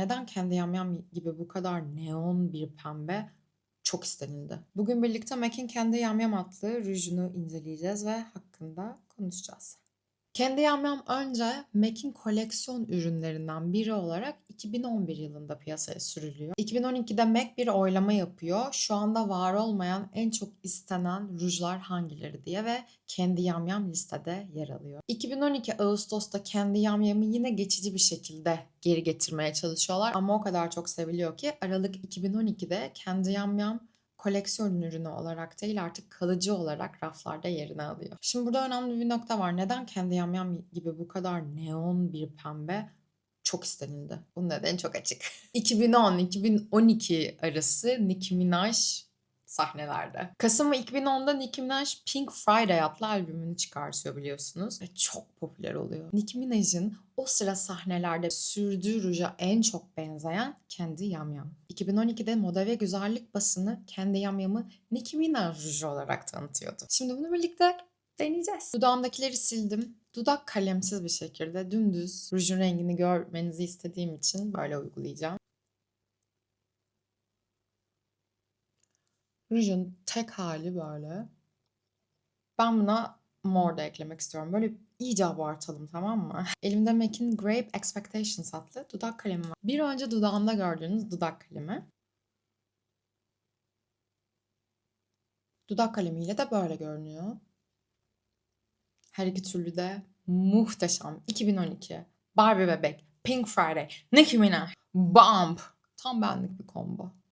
Neden kendi yamyam gibi bu kadar neon bir pembe çok istenildi? Bugün birlikte MAC'in kendi yamyam adlı rujunu inceleyeceğiz ve hakkında konuşacağız. Kendi Yamyam önce MAC'in koleksiyon ürünlerinden biri olarak 2011 yılında piyasaya sürülüyor. 2012'de MAC bir oylama yapıyor. Şu anda var olmayan en çok istenen rujlar hangileri diye ve Kendi Yamyam listede yer alıyor. 2012 Ağustos'ta Kendi Yamyam'ı yine geçici bir şekilde geri getirmeye çalışıyorlar ama o kadar çok seviliyor ki Aralık 2012'de Kendi Yamyam koleksiyon ürünü olarak değil artık kalıcı olarak raflarda yerini alıyor. Şimdi burada önemli bir nokta var. Neden kendi yamyam gibi bu kadar neon bir pembe çok istenildi? Bunun nedeni çok açık. 2010-2012 arası Nicki Minaj sahnelerde. Kasım 2010'da Nicki Minaj Pink Friday adlı albümünü çıkartıyor biliyorsunuz. Ve çok popüler oluyor. Nicki Minaj'ın o sıra sahnelerde sürdüğü ruja en çok benzeyen kendi yamyam. 2012'de moda ve güzellik basını kendi yamyamı Nicki Minaj ruju olarak tanıtıyordu. Şimdi bunu birlikte deneyeceğiz. Dudağımdakileri sildim. Dudak kalemsiz bir şekilde dümdüz rujun rengini görmenizi istediğim için böyle uygulayacağım. Rujun tek hali böyle. Ben buna mor da eklemek istiyorum. Böyle iyice abartalım tamam mı? Elimde MAC'in Grape Expectations adlı dudak kalemi var. Bir önce dudağımda gördüğünüz dudak kalemi. Dudak kalemiyle de böyle görünüyor. Her iki türlü de muhteşem. 2012. Barbie bebek, Pink Friday, Nicki Minaj, Bump. Tam benlik bir combo.